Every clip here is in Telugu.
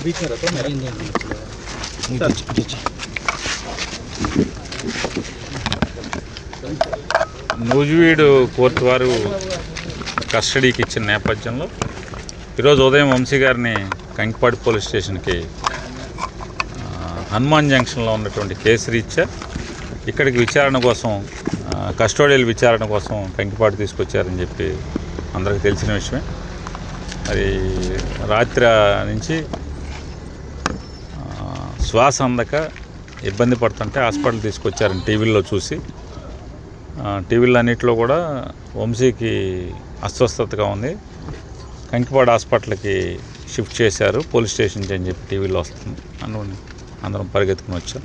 बीच में रहता हूँ मेरा నూజివీడు కోర్టు వారు కస్టడీకి ఇచ్చిన నేపథ్యంలో ఈరోజు ఉదయం వంశీ గారిని కంకిపాడు పోలీస్ స్టేషన్కి ఆ, హనుమాన్ జంక్షన్లో ఉన్నటువంటి కేసు రీత్యా ఇక్కడికి విచారణ కోసం ఆ, కస్టోడియల్ విచారణ కోసం కంకిపాడు తీసుకొచ్చారని చెప్పి అందరికీ తెలిసిన విషయమే మరి రాత్రి నుంచి ఆ, శ్వాస అందక ఇబ్బంది పడుతుంటే హాస్పిటల్ తీసుకొచ్చారని టీవీల్లో చూసి. టీవీలో టీవీలు అన్నింటిలో కూడా వంశీకి అస్వస్థతగా ఉంది. కంకిపాడు హాస్పిటల్కి షిఫ్ట్ చేశారు. పోలీస్ స్టేషన్కి అని చెప్పి టీవీలో వస్తుంది. అను అందరం పరిగెత్తుకుని వచ్చాం.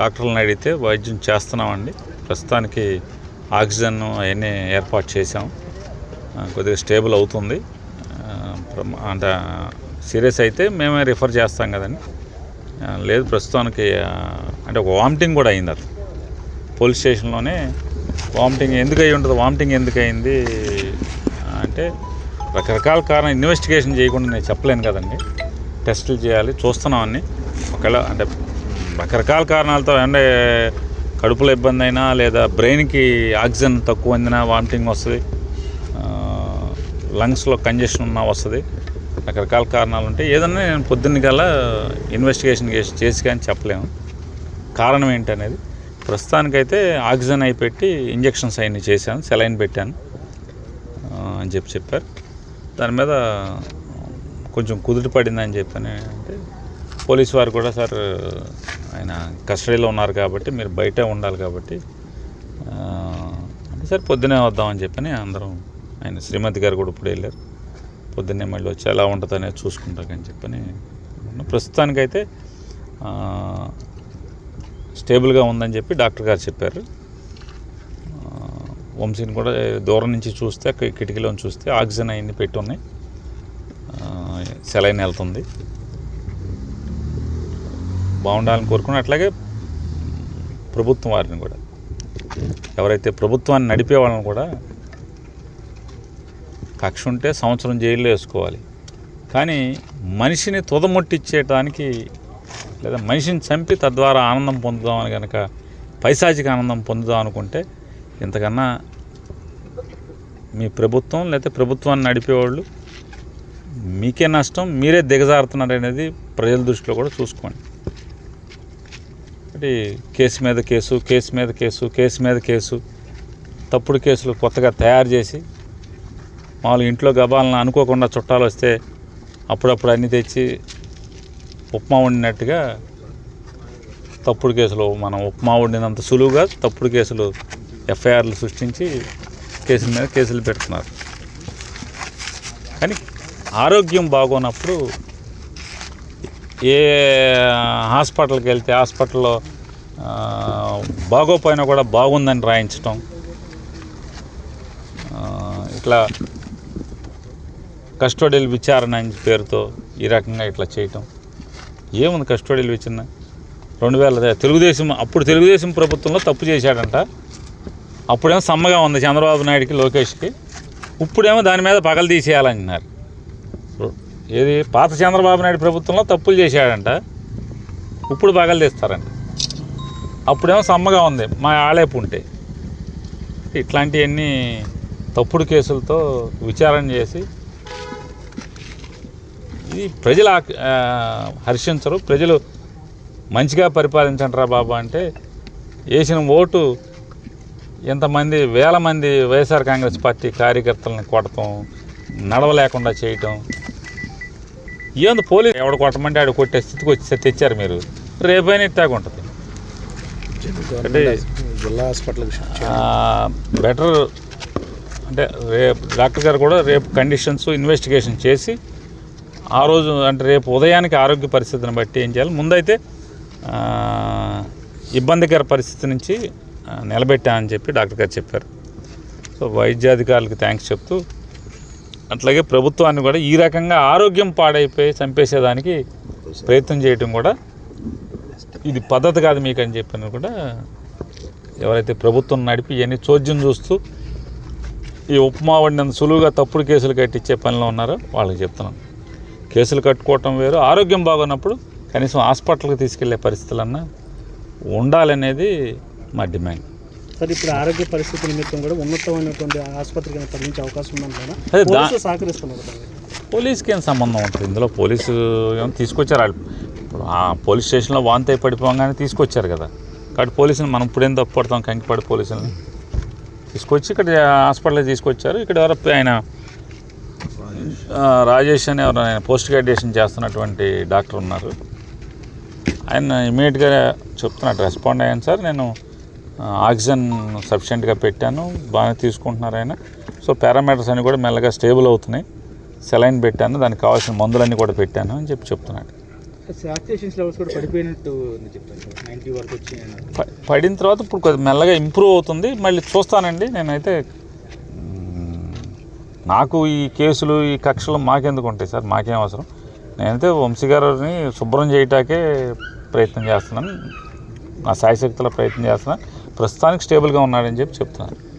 డాక్టర్లను అడిగితే వైద్యం చేస్తున్నామండి. ప్రస్తుతానికి ఆక్సిజన్ అవన్నీ ఏర్పాటు చేశాం. కొద్దిగా స్టేబుల్ అవుతుంది. అంటే సీరియస్ అయితే మేమే రిఫర్ చేస్తాం కదండి. లేదు ప్రస్తుతానికి అంటే ఒక వామిటింగ్ కూడా అయింది అది. పోలీస్ స్టేషన్లోనే వామిటింగ్ ఎందుకు అయి ఉంటుంది వామిటింగ్ ఎందుకు అయింది అంటే రకరకాల కారణం ఇన్వెస్టిగేషన్ చేయకుండా నేను చెప్పలేను కదండి. టెస్టులు చేయాలి చూస్తున్నాం అన్ని. ఒకవేళ అంటే రకరకాల కారణాలతో అంటే కడుపులో ఇబ్బంది అయినా లేదా బ్రెయిన్కి ఆక్సిజన్ తక్కువ అందినా వామిటింగ్ వస్తుంది లంగ్స్లో కంజెషన్ ఉన్నా వస్తుంది రకరకాల కారణాలు ఉంటాయి ఏదన్నా నేను పొద్దున్న గల ఇన్వెస్టిగేషన్ చేసి కానీ చెప్పలేము. కారణం ఏంటనేది. ప్రస్తుతానికైతే ఆక్సిజన్ అయి పెట్టి ఇంజెక్షన్స్ అవన్నీ చేశాను సెలైన్ పెట్టాను అని చెప్పి చెప్పారు. దాని మీద కొంచెం కుదుట పడిందని చెప్పాను. అంటే పోలీస్ వారు కూడా సార్ ఆయన కస్టడీలో ఉన్నారు కాబట్టి మీరు బయట ఉండాలి కాబట్టి అంటే సార్ పొద్దునే వద్దామని చెప్పని అందరం ఆయన శ్రీమతి గారు కూడా ఇప్పుడు వెళ్ళారు. పొద్దున్నే మళ్ళీ వచ్చి ఎలా ఉంటుంది అనేది చూసుకుంటాకని చెప్పని ప్రస్తుతానికైతే స్టేబుల్గా ఉందని చెప్పి డాక్టర్ గారు చెప్పారు. వంశీని కూడా దూరం నుంచి చూస్తే కిటికీలో చూస్తే ఆక్సిజన్ అవన్నీ పెట్టి ఉన్నాయి. సెలైన్ వెళ్తుంది. బాగుండాలని కోరుకుని అట్లాగే ప్రభుత్వం వారిని కూడా ఎవరైతే ప్రభుత్వాన్ని నడిపే వాళ్ళని కూడా కక్ష ఉంటే సంవత్సరం జైల్లో వేసుకోవాలి. కానీ మనిషిని తుదముట్టిచ్చేయటానికి లేదా మనిషిని చంపి తద్వారా ఆనందం పొందుదామని కనుక పైశాచిక ఆనందం పొందుదాం అనుకుంటే ఇంతకన్నా మీ ప్రభుత్వం లేదా ప్రభుత్వాన్ని నడిపేవాళ్ళు మీకే నష్టం మీరే దిగజారుతున్నారు అనేది ప్రజల దృష్టిలో కూడా చూసుకోండి. ఒకటి కేసు మీద కేసు కేసు మీద కేసు కేసు మీద కేసు తప్పుడు కేసులు కొత్తగా తయారు చేసి మామూలు ఇంట్లో గబాలను అనుకోకుండా చుట్టాలు వస్తే అప్పుడప్పుడు అన్నీ తెచ్చి ఉప్మా వండినట్టుగా తప్పుడు కేసులు మనం ఉప్మా వండినంత సులువుగా తప్పుడు కేసులు ఎఫ్ఐఆర్లు సృష్టించి కేసుల మీద కేసులు పెడుతున్నారు. కానీ ఆరోగ్యం బాగోనప్పుడు ఏ హాస్పిటల్కి వెళ్తే హాస్పిటల్లో బాగోపోయినా కూడా బాగుందని రాయించటం ఇట్లా కస్టోడియల్ విచారణ అని పేరుతో ఈ రకంగా ఇట్లా చేయటం. ఏముంది కస్టోడియల్ విచారణ? రెండు వేల తెలుగుదేశం అప్పుడు తెలుగుదేశం ప్రభుత్వంలో తప్పు చేశాడంట. అప్పుడేమో సమ్మగా ఉంది చంద్రబాబు నాయుడుకి లోకేష్కి. ఇప్పుడేమో దాని మీద పగలు తీసేయాలంటున్నారు ఏది? పాత చంద్రబాబు నాయుడు ప్రభుత్వంలో తప్పులు చేశాడంట. ఇప్పుడు పగలు తీస్తారంట. అప్పుడేమో సమ్మగా ఉంది. మా ఆలేపు ఉంటే. ఇట్లాంటివన్నీ తప్పుడు కేసులతో విచారణ చేసి ఇది ప్రజలు హర్షించరు. ప్రజలు మంచిగా పరిపాలించండిరా బాబా అంటే వేసిన ఓటు ఎంతమంది వేల మంది వైఎస్ఆర్ కాంగ్రెస్ పార్టీ కార్యకర్తలను కొడటం నడవలేకుండా చేయటం. ఏంది పోలీసు ఎవడు కొట్టమంటే ఆడు కొట్టే స్థితికి వచ్చి తెచ్చారు మీరు. రేపైనా ఇట్టాగా ఉంటుంది. అంటే జిల్లా బెటర్ అంటే రేపు డాక్టర్ గారు కూడా రేపు కండిషన్స్ ఇన్వెస్టిగేషన్ చేసి ఆ రోజు అంటే రేపు ఉదయానికి ఆరోగ్య పరిస్థితిని బట్టి ఏం చేయాలి? ముందైతే ఇబ్బందికర పరిస్థితి నుంచి నిలబెట్టామని చెప్పి డాక్టర్ గారు చెప్పారు. సో వైద్యాధికారులకు థ్యాంక్స్ చెప్తూ అట్లాగే ప్రభుత్వాన్ని కూడా ఈ రకంగా ఆరోగ్యం పాడైపోయి చంపేసేదానికి ప్రయత్నం చేయటం కూడా ఇది పద్ధతి కాదు మీకు అని చెప్పిన కూడా ఎవరైతే ప్రభుత్వం నడిపి ఇవన్నీ చోద్యం చూస్తూ ఈ ఉప్మా వండినంత సులువుగా తప్పుడు కేసులు కట్టించే పనిలో ఉన్నారో వాళ్ళకి చెప్తున్నాను. కేసులు కట్టుకోవటం వేరు ఆరోగ్యం బాగున్నప్పుడు కనీసం హాస్పిటల్కి తీసుకెళ్ళే పరిస్థితులన్నా ఉండాలనేది మా డిమాండ్. సార్ ఇప్పుడు ఆరోగ్య పరిస్థితి నిమిత్తం కూడా ఉన్నతమైనటువంటి ఆసుపత్రికి తరలించే అవకాశం ఉందంటారా సహకరిస్తున్నారు పోలీస్కి ఏం సంబంధం ఉంటుంది? ఇందులో పోలీసు ఏమో తీసుకొచ్చారు? వాళ్ళు ఇప్పుడు ఆ పోలీస్ స్టేషన్లో వాంతి అయి పడిపోగానే తీసుకొచ్చారు కదా. కాబట్టి పోలీసుని మనం ఇప్పుడేం తప్పుపడతాం? కంకిపాడు పోలీసులని. తీసుకొచ్చి ఇక్కడ హాస్పిటల్కి తీసుకొచ్చారు. ఇక్కడ ఎవరో ఆయన రాజేష్ అని ఎవరు ఆయన పోస్ట్ గ్రాడ్యుయేషన్ చేస్తున్నటువంటి డాక్టర్ ఉన్నారు. ఆయన ఇమీడియట్గా చెప్తున్నట్టు రెస్పాండ్ అయ్యాను సార్ నేను ఆక్సిజన్ సఫిషియెంట్గా పెట్టాను బాగానే తీసుకుంటున్నారు ఆయన. సో పారామీటర్స్ అన్నీ కూడా మెల్లగా స్టేబుల్ అవుతున్నాయి. సెలైన్ పెట్టాను దానికి కావాల్సిన మందులన్నీ కూడా పెట్టాను అని చెప్పి చెప్తున్నాడు. పడిన తర్వాత ఇప్పుడు కొద్ది మెల్లగా ఇంప్రూవ్ అవుతుంది. మళ్ళీ చూస్తానండి నేనైతే నాకు ఈ కేసులు ఈ కక్షలు మాకెందుకు ఉంటాయి సార్? మాకేం అవసరం? నేనైతే వంశీ గారిని శుభ్రం చేయటాకే ప్రయత్నం చేస్తున్నాను. నా సాయశక్తుల ప్రయత్నం చేస్తున్నాను. ప్రస్తుతానికి స్టేబుల్గా ఉన్నాడని చెప్పి చెప్తున్నాను.